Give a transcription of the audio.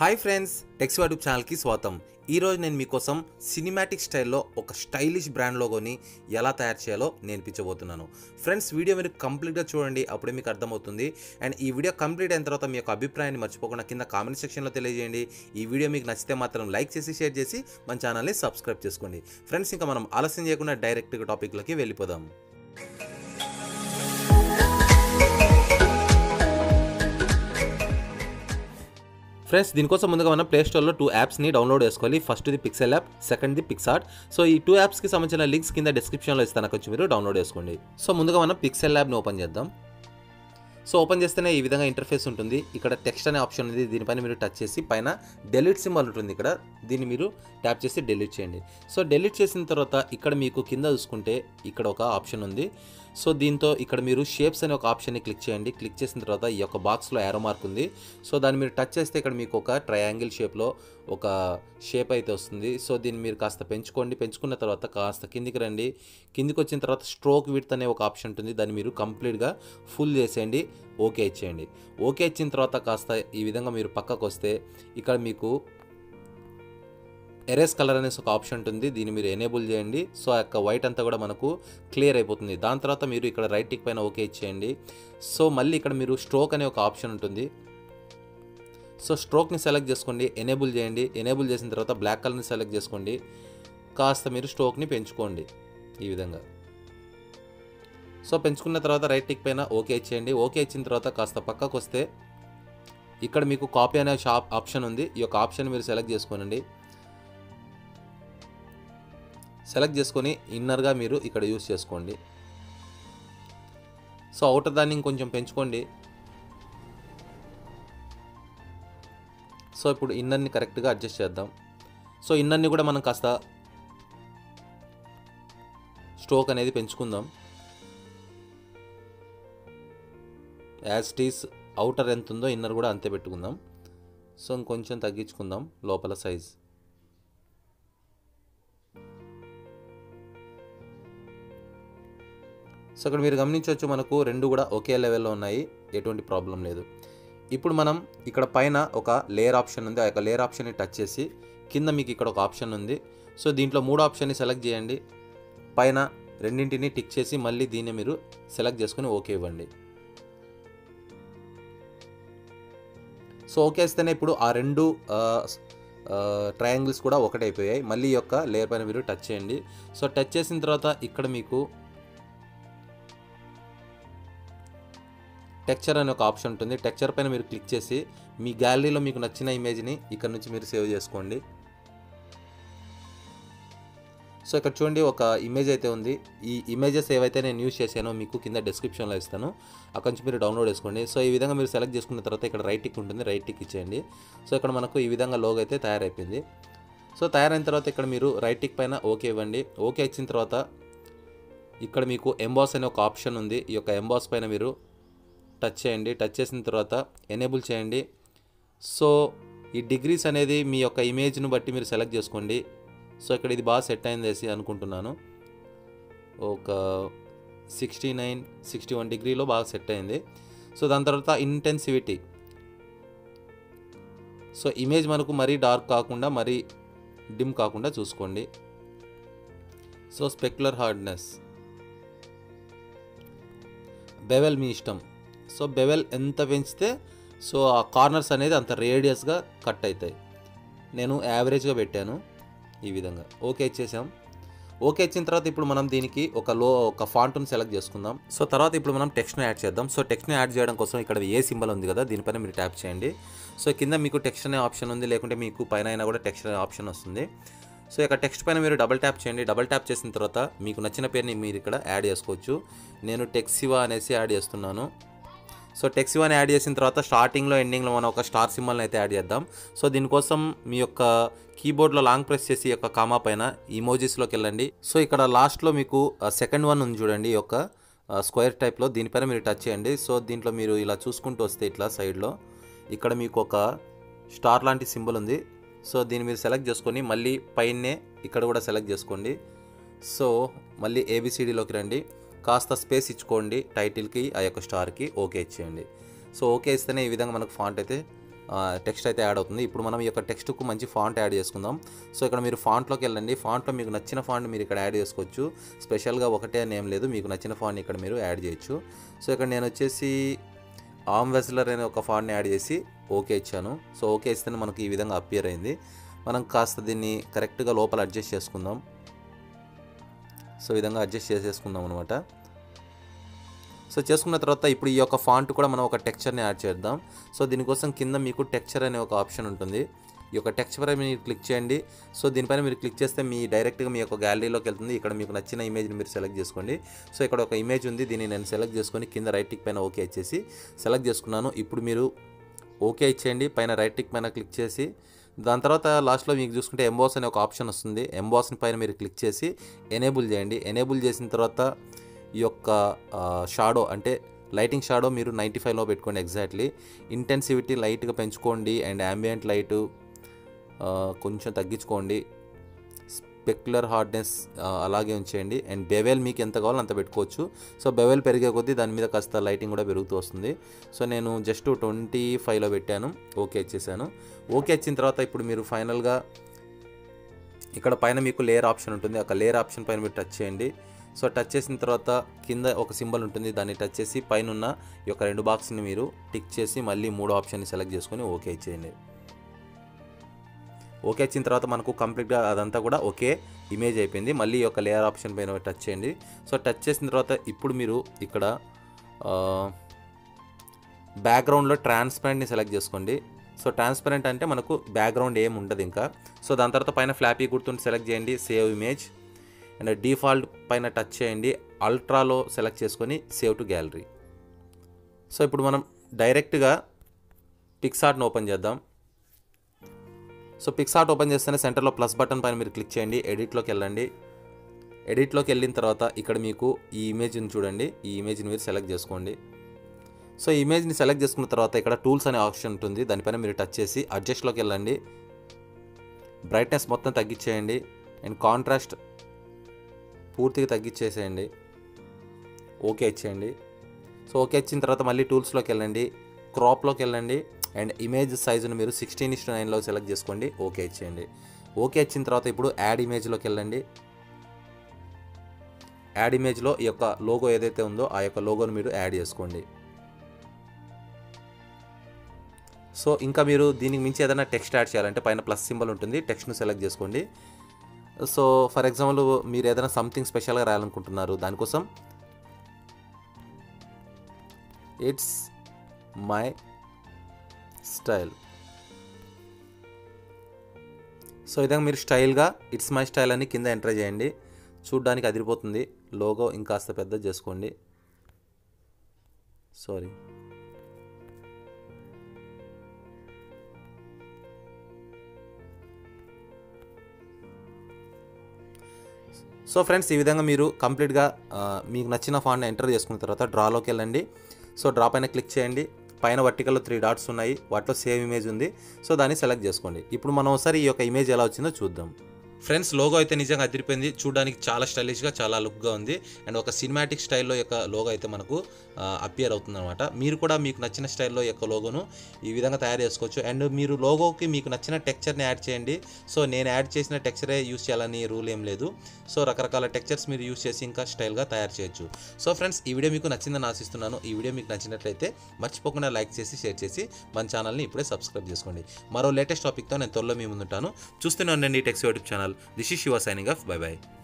Hi friends tax YouTube ఛానల్కి స్వాగతం. ఈరోజు నేను మీకోసం సినిమాటిక్ స్టైల్లో ఒక స్టైలిష్ బ్రాండ్ లోగోని ఎలా తయారు చేయాలో నేర్పించబోతున్నాను ఫ్రెండ్స్ వీడియో మీరు కంప్లీట్గా చూడండి అప్పుడే మీకు అర్థమవుతుంది. అండ్ ఈ వీడియో కంప్లీట్ అయిన తర్వాత మీ యొక్క అభిప్రాయాన్ని మర్చిపోకుండా కింద కామెంట్ సెక్షన్లో తెలియజేయండి. ఈ వీడియో మీకు నచ్చితే మాత్రం లైక్ చేసి షేర్ చేసి మన ఛానల్ని సబ్స్క్రైబ్ చేసుకోండి. ఫ్రెండ్స్ ఇంకా మనం ఆలస్యం చేయకుండా డైరెక్ట్గా టాపిక్లోకి వెళ్ళిపోదాం. ఫ్రెండ్స్ దీనికోసం ముందుగా మనం ప్లే స్టోర్లో టూ యాప్స్ని డౌన్లోడ్ చేసుకోవాలి. First the pixel app second the PicsArt so ఈ టూ యాప్స్కి సంబంధించిన లింక్స్ కింద డిస్క్రిప్షన్లో ఇస్తాను. అక్కడ వచ్చి మీరు డౌన్లోడ్ చేసుకోండి. సో ముందుగా మనం పిక్సెల్ యాప్ని ఓపెన్ చేద్దాం. సో ఓపెన్ చేస్తేనే ఈ విధంగా ఇంటర్ఫేస్ ఉంటుంది. ఇక్కడ టెక్స్ట్ అనే ఆప్షన్ ఉంది. దీనిపైన మీరు టచ్ చేసి పైన డెలీట్ సింబల్ ఉంటుంది ఇక్కడ. దీన్ని మీరు ట్యాప్ చేసి డెలీట్ చేయండి. సో డెలీట్ చేసిన తర్వాత ఇక్కడ మీకు కింద చూసుకుంటే ఇక్కడ ఒక ఆప్షన్ ఉంది. సో దీంతో ఇక్కడ మీరు షేప్స్ అనే ఒక ఆప్షన్ని క్లిక్ చేయండి. క్లిక్ చేసిన తర్వాత ఈ యొక్క బాక్స్లో యారో మార్క్ ఉంది. సో దాన్ని మీరు టచ్ చేస్తే ఇక్కడ మీకు ఒక ట్రయాంగిల్ షేప్లో ఒక షేప్ అయితే వస్తుంది. సో దీన్ని మీరు కాస్త పెంచుకోండి. పెంచుకున్న తర్వాత కాస్త కిందికి రండి. కిందికి వచ్చిన తర్వాత స్ట్రోక్ విడ్త్ అనే ఒక ఆప్షన్ ఉంటుంది. దాన్ని మీరు కంప్లీట్గా ఫుల్ చేసేయండి. ఓకే ఇచ్చేయండి ఓకే ఇచ్చిన తర్వాత కాస్త ఈ విధంగా మీరు పక్కకు వస్తే ఇక్కడ మీకు ఎరేస్ కలర్ అనేసి ఒక ఆప్షన్ ఉంటుంది. దీన్ని మీరు ఎనేబుల్ చేయండి. సో ఆ యొక్క వైట్ అంతా కూడా మనకు క్లియర్ అయిపోతుంది. దాని తర్వాత మీరు ఇక్కడ రైట్ టిక్ పైన ఓకే ఇచ్చేయండి. సో మళ్ళీ ఇక్కడ మీరు స్ట్రోక్ అనే ఒక ఆప్షన్ ఉంటుంది. సో స్ట్రోక్ని సెలెక్ట్ చేసుకోండి. ఎనేబుల్ చేయండి. ఎనేబుల్ చేసిన తర్వాత బ్లాక్ కలర్ని సెలెక్ట్ చేసుకోండి. కాస్త మీరు స్ట్రోక్ని పెంచుకోండి ఈ విధంగా. సో పెంచుకున్న తర్వాత రైట్ టిక్ పైన ఓకే ఇచ్చేయండి. ఓకే ఇచ్చిన తర్వాత కాస్త పక్కకు వస్తే ఇక్కడ మీకు కాపీ అనే షాప్ ఆప్షన్ ఉంది. ఈ యొక్క ఆప్షన్ మీరు సెలెక్ట్ చేసుకోనండి. సెలెక్ట్ చేసుకొని ఇన్నర్గా మీరు ఇక్కడ యూస్ చేసుకోండి. సో అవుటర్ దాన్ని ఇంకొంచెం పెంచుకోండి. సో ఇప్పుడు ఇన్నర్ని కరెక్ట్గా అడ్జస్ట్ చేద్దాం. సో ఇన్నర్ని కూడా మనం కాస్త స్ట్రోక్ అనేది పెంచుకుందాం. యాజ్టీస్ అవుటర్ ఎంత ఉందో ఇన్నర్ కూడా అంతే పెట్టుకుందాం. సో ఇంకొంచెం తగ్గించుకుందాం లోపల సైజ్. సో ఇక్కడ మీరు గమనించవచ్చు మనకు రెండు కూడా ఒకే లెవెల్లో ఉన్నాయి. ఎటువంటి ప్రాబ్లం లేదు. ఇప్పుడు మనం ఇక్కడ పైన ఒక లేయర్ ఆప్షన్ ఉంది. ఆ యొక్క లేయర్ ఆప్షన్ని టచ్ చేసి కింద మీకు ఇక్కడ ఒక ఆప్షన్ ఉంది. సో దీంట్లో మూడు ఆప్షన్ని సెలెక్ట్ చేయండి. పైన రెండింటిని టిక్ చేసి మళ్ళీ దీన్ని మీరు సెలెక్ట్ చేసుకుని ఓకే ఇవ్వండి. సో ఓకే ఇస్తేనే ఇప్పుడు ఆ రెండు ట్రయాంగిల్స్ కూడా ఒకటైపోయాయి. మళ్ళీ ఈ యొక్క లేయర్ పైన మీరు టచ్ చేయండి. సో టచ్ చేసిన తర్వాత ఇక్కడ మీకు టెక్చర్ అనే ఒక ఆప్షన్ ఉంటుంది. టెక్చర్ పైన మీరు క్లిక్ చేసి మీ గ్యాలరీలో మీకు నచ్చిన ఇమేజ్ని ఇక్కడ నుంచి మీరు సేవ్ చేసుకోండి. సో ఇక్కడ చూడండి ఒక ఇమేజ్ అయితే ఉంది. ఈ ఇమేజెస్ ఏవైతే నేను యూస్ చేశానో మీకు కింద డిస్క్రిప్షన్లో ఇస్తాను. అక్కడ నుంచి మీరు డౌన్లోడ్ చేసుకోండి. సో ఈ విధంగా మీరు సెలెక్ట్ చేసుకున్న తర్వాత ఇక్కడ రైట్ టిక్ ఉంటుంది. రైట్ టిక్ ఇచ్చేయండి. సో ఇక్కడ మనకు ఈ విధంగా లోగో అయితే తయారైపోయింది. సో తయారైన తర్వాత ఇక్కడ మీరు రైట్ టిక్ పైన ఓకే ఇవ్వండి. ఓకే ఇచ్చిన తర్వాత ఇక్కడ మీకు ఎంబాస్ అనే ఒక ఆప్షన్ ఉంది. ఈ యొక్క ఎంబాస్ పైన మీరు టచ్ చేయండి. టచ్ చేసిన తర్వాత ఎనేబుల్ చేయండి. సో ఈ డిగ్రీస్ అనేది మీ యొక్క ఇమేజ్ను బట్టి మీరు సెలెక్ట్ చేసుకోండి. సో ఇక్కడ ఇది బాగా సెట్ అయిందేసి అనుకుంటున్నాను. ఒక సిక్స్టీ నైన్ సిక్స్టీ వన్ డిగ్రీలో బాగా సెట్ అయింది. సో దాని తర్వాత ఇంటెన్సివిటీ. సో ఇమేజ్ మనకు మరీ డార్క్ కాకుండా మరీ డిమ్ కాకుండా చూసుకోండి. So specular hardness. బెవెల్ మీ ఇష్టం. సో బెవెల్ ఎంత పెంచితే సో ఆ కార్నర్స్ అనేది అంత రేడియస్గా కట్ అవుతాయి. నేను యావరేజ్గా పెట్టాను ఈ విధంగా. ఓకే ఇచ్చేసాం. ఓకే ఇచ్చిన తర్వాత ఇప్పుడు మనం దీనికి ఒక లో ఒక ఫాంట్ను సెలెక్ట్ చేసుకుందాం. సో తర్వాత ఇప్పుడు మనం టెక్స్ట్ను యాడ్ చేద్దాం. సో టెక్స్ట్ను యాడ్ చేయడం కోసం ఇక్కడ ఏ సింబల్ ఉంది కదా దీనిపైన మీరు ట్యాప్ చేయండి. సో కింద మీకు టెక్స్ట్ అనే ఆప్షన్ ఉంది లేకుంటే మీకు పైన అయినా కూడా టెక్స్ట్ అనే ఆప్షన్ వస్తుంది. సో ఇక టెక్స్ట్ పైన మీరు డబల్ ట్యాప్ చేయండి. డబల్ ట్యాప్ చేసిన తర్వాత మీకు నచ్చిన పేరుని మీరు ఇక్కడ యాడ్ చేసుకోవచ్చు. నేను టెక్సివా అనేసి యాడ్ చేస్తున్నాను. సో టెక్సివాని యాడ్ చేసిన తర్వాత స్టార్టింగ్లో ఎండింగ్లో మనం ఒక స్టార్ సింబల్ని అయితే యాడ్ చేద్దాం. సో దీనికోసం మీ యొక్క కీబోర్డ్లో లాంగ్ ప్రెస్ చేసి యొక్క కామా పైన ఇమోజీస్లోకి వెళ్ళండి. సో ఇక్కడ లాస్ట్లో మీకు సెకండ్ వన్ ఉంది చూడండి ఈ యొక్క స్క్వేర్ టైప్లో దీనిపైన మీరు టచ్ చేయండి. సో దీంట్లో మీరు ఇలా చూసుకుంటూ వస్తే ఇట్లా సైడ్లో ఇక్కడ మీకు ఒక స్టార్ లాంటి సింబల్ ఉంది. సో దీన్ని మీరు సెలెక్ట్ చేసుకొని మళ్ళీ పైనే ఇక్కడ కూడా సెలెక్ట్ చేసుకోండి. సో మళ్ళీ ఏబిసిడిలోకి రండి. కాస్త స్పేస్ ఇచ్చుకోండి టైటిల్కి ఆ యొక్క స్టార్కి ఓకే ఇచ్చేయండి. సో ఓకే ఇస్తేనే ఈ విధంగా మనకు ఫాంట్ అయితే టెక్స్ట్ అయితే యాడ్ అవుతుంది. ఇప్పుడు మనం ఈ యొక్క టెక్స్ట్కు మంచి ఫాంట్ యాడ్ చేసుకుందాం. సో ఇక్కడ మీరు ఫాంట్లోకి వెళ్ళండి. ఫాంట్లో మీకు నచ్చిన ఫాంట్ మీరు ఇక్కడ యాడ్ చేసుకోవచ్చు. స్పెషల్గా ఒకటే అని లేదు. మీకు నచ్చిన ఫాంట్ ఇక్కడ మీరు యాడ్ చేయొచ్చు. సో ఇక్కడ నేను వచ్చేసి ఆమ్ వెస్లర్ అనే ఒక ఫాంట్ని యాడ్ చేసి ఓకే ఇచ్చాను. సో ఓకే ఇస్తేనే మనకు ఈ విధంగా అప్పియర్ అయింది. మనం కాస్త దీన్ని కరెక్ట్గా లోపల అడ్జస్ట్ చేసుకుందాం. సో విధంగా అడ్జస్ట్ చేసేసుకుందాం అనమాట సో చేసుకున్న తర్వాత ఇప్పుడు ఈ యొక్క ఫాంట్ కూడా మనం ఒక టెక్చర్ని యాడ్ చేద్దాం. సో దీనికోసం కింద మీకు టెక్చర్ అనే ఒక ఆప్షన్ ఉంటుంది. ఈ యొక్క టెక్చర్ మీరు క్లిక్ చేయండి. సో దీనిపైన మీరు క్లిక్ చేస్తే మీ డైరెక్ట్గా మీ యొక్క గ్యాలరీలోకి వెళ్తుంది. ఇక్కడ మీకు నచ్చిన ఇమేజ్ని మీరు సెలెక్ట్ చేసుకోండి. సో ఇక్కడ ఒక ఇమేజ్ ఉంది. దీన్ని నేను సెలెక్ట్ చేసుకొని కింద రైట్ టిక్ పైన ఓకే ఇచ్చేసి సెలెక్ట్ చేసుకున్నాను. ఇప్పుడు మీరు ఓకే ఇచ్చేయండి పైన రైట్ టిక్ పైన క్లిక్ చేసి దాని తర్వాత లాస్ట్లో మీకు చూసుకుంటే ఎంబాస్ అనే ఒక ఆప్షన్ వస్తుంది. ఎంబాస్ని పైన మీరు క్లిక్ చేసి ఎనేబుల్ చేయండి. ఎనేబుల్ చేసిన తర్వాత ఈ యొక్క షాడో అంటే లైటింగ్ షాడో మీరు నైంటీ ఫైవ్లో పెట్టుకోండి ఎగ్జాక్ట్లీ. ఇంటెన్సివిటీ లైట్గా పెంచుకోండి అండ్ ambient లైటు కొంచెం తగ్గించుకోండి. పెక్యులర్ హార్డ్నెస్ అలాగే ఉంచేయండి. అండ్ బెవెల్ మీకు ఎంత కావాలో అంత పెట్టుకోవచ్చు. సో బెవెల్ పెరిగే కొద్దీ దాని మీద కాస్త లైటింగ్ కూడా పెరుగుతూ వస్తుంది. సో నేను జస్ట్ ట్వంటీ ఫైవ్లో పెట్టాను. ఓకే ఇచ్చేసాను ఓకే ఇచ్చిన తర్వాత ఇప్పుడు మీరు ఫైనల్గా ఇక్కడ పైన మీకు లేయర్ ఆప్షన్ ఉంటుంది. ఒక లేయర్ ఆప్షన్ పైన మీరు టచ్ చేయండి. సో టచ్ చేసిన తర్వాత కింద ఒక సింబల్ ఉంటుంది. దాన్ని టచ్ చేసి పైన ఉన్న ఈ యొక్క రెండు బాక్స్ని మీరు టిక్ చేసి మళ్ళీ మూడో ఆప్షన్ని సెలెక్ట్ చేసుకొని ఓకే చేయండి. ఓకే వచ్చిన తర్వాత మనకు కంప్లీట్గా అదంతా కూడా ఒకే ఇమేజ్ అయిపోయింది. మళ్ళీ ఈ లేయర్ ఆప్షన్ పైన టచ్ చేయండి. సో టచ్ చేసిన తర్వాత ఇప్పుడు మీరు ఇక్కడ బ్యాక్గ్రౌండ్లో ట్రాన్స్పరెంట్ని సెలెక్ట్ చేసుకోండి. సో ట్రాన్స్పరెంట్ అంటే మనకు బ్యాక్గ్రౌండ్ ఏం ఉండదు ఇంకా. సో దాని తర్వాత పైన ఫ్లాపీ గుర్తుని సెలెక్ట్ చేయండి సేవ్ ఇమేజ్. అండ్ డిఫాల్ట్ పైన టచ్ చేయండి అల్ట్రాలో సెలెక్ట్ చేసుకొని సేవ్ టు గ్యాలరీ. సో ఇప్పుడు మనం డైరెక్ట్గా పిక్సార్ట్ని ఓపెన్ చేద్దాం. సో పిక్సార్ట్ ఓపెన్ చేస్తేనే సెంటర్లో ప్లస్ బటన్ పైన మీరు క్లిక్ చేయండి ఎడిట్లోకి వెళ్ళండి. ఎడిట్లోకి వెళ్ళిన తర్వాత ఇక్కడ మీకు ఈ ఇమేజ్ని చూడండి. ఈ ఇమేజ్ని మీరు సెలెక్ట్ చేసుకోండి. సో ఈ ఇమేజ్ని సెలెక్ట్ చేసుకున్న తర్వాత ఇక్కడ టూల్స్ అనే ఆప్షన్ ఉంటుంది. దానిపైన మీరు టచ్ చేసి అడ్జస్ట్లోకి వెళ్ళండి. బ్రైట్నెస్ మొత్తం తగ్గించేయండి. అండ్ కాంట్రాస్ట్ పూర్తిగా తగ్గించేసేయండి. ఓకే ఇచ్చేయండి. సో ఓకే ఇచ్చిన తర్వాత మళ్ళీ టూల్స్లోకి వెళ్ళండి. క్రాప్లోకి వెళ్ళండి. అండ్ ఇమేజ్ సైజును మీరు సిక్స్టీన్ ఇస్ నైన్లో సెలెక్ట్ చేసుకోండి. ఓకే ఇచ్చేయండి. ఓకే ఇచ్చిన తర్వాత ఇప్పుడు యాడ్ ఇమేజ్లోకి వెళ్ళండి. యాడ్ ఇమేజ్లో ఈ యొక్క లోగో ఏదైతే ఉందో ఆ యొక్క లోగోను మీరు యాడ్ చేసుకోండి. సో ఇంకా మీరు దీనికి మించి ఏదైనా టెక్స్ట్ యాడ్ చేయాలంటే పైన ప్లస్ సింబల్ ఉంటుంది. టెక్స్ట్ను సెలెక్ట్ చేసుకోండి. సో ఫర్ ఎగ్జాంపుల్ మీరు ఏదైనా సంథింగ్ స్పెషల్గా రాయాలనుకుంటున్నారు దానికోసం. It's my style. సో విధంగా మీరు స్టైల్గా ఇట్స్ మై స్టైల్ అని కింద ఎంటర్ చేయండి. చూడ్డానికి అదిరిపోతుంది. లోగో ఇంకాస్త పెద్ద చేసుకోండి. సారీ సో ఫ్రెండ్స్ ఈ విధంగా మీరు కంప్లీట్గా మీకు నచ్చిన ఫాంట్ని ఎంటర్ చేసుకున్న తర్వాత డ్రాలోకి వెళ్ళండి. సో డ్రా పైన క్లిక్ చేయండి. పైన వర్టికల్లో త్రీ డాట్స్ ఉన్నాయి. వాటిలో సేమ్ ఇమేజ్ ఉంది. సో దాన్ని సెలెక్ట్ చేసుకోండి. ఇప్పుడు మనం ఒకసారి ఈ యొక్క ఇమేజ్ ఎలా వచ్చిందో చూద్దాం. ఫ్రెండ్స్ లోగో అయితే నిజంగా అదిరిపోయింది. చూడడానికి చాలా స్టైలిష్గా చాలా లుక్గా ఉంది. అండ్ ఒక సినిమాటిక్ స్టైల్లో యొక్క లోగో అయితే మనకు అపియర్ అవుతుందన్నమాట. మీరు కూడా మీకు నచ్చిన స్టైల్లో యొక్క లోగోను ఈ విధంగా తయారు చేసుకోవచ్చు. అండ్ మీరు లోగోకి మీకు నచ్చిన టెక్చర్ని యాడ్ చేయండి. సో నేను యాడ్ చేసిన టెక్చరే యూస్ చేయాలని రూల్ ఏం లేదు. సో రకరకాల టెక్చర్స్ మీరు యూస్ చేసి ఇంకా స్టైల్గా తయారు చేయొచ్చు. సో ఫ్రెండ్స్ ఈ వీడియో మీకు నచ్చిందని ఆశిస్తున్నాను. ఈ వీడియో మీకు నచ్చినట్లయితే మర్చిపోకుండా లైక్ చేసి షేర్ చేసి మన ఛానల్ని ఇప్పుడే సబ్స్క్రైబ్ చేసుకోండి. మరో లేటెస్ట్ టాపిక్తో నేను త్వరలో మీ ముందుంటాను. చూస్తూనే ఉండండి tax YouTube channel. This is Shiva signing off. Bye bye.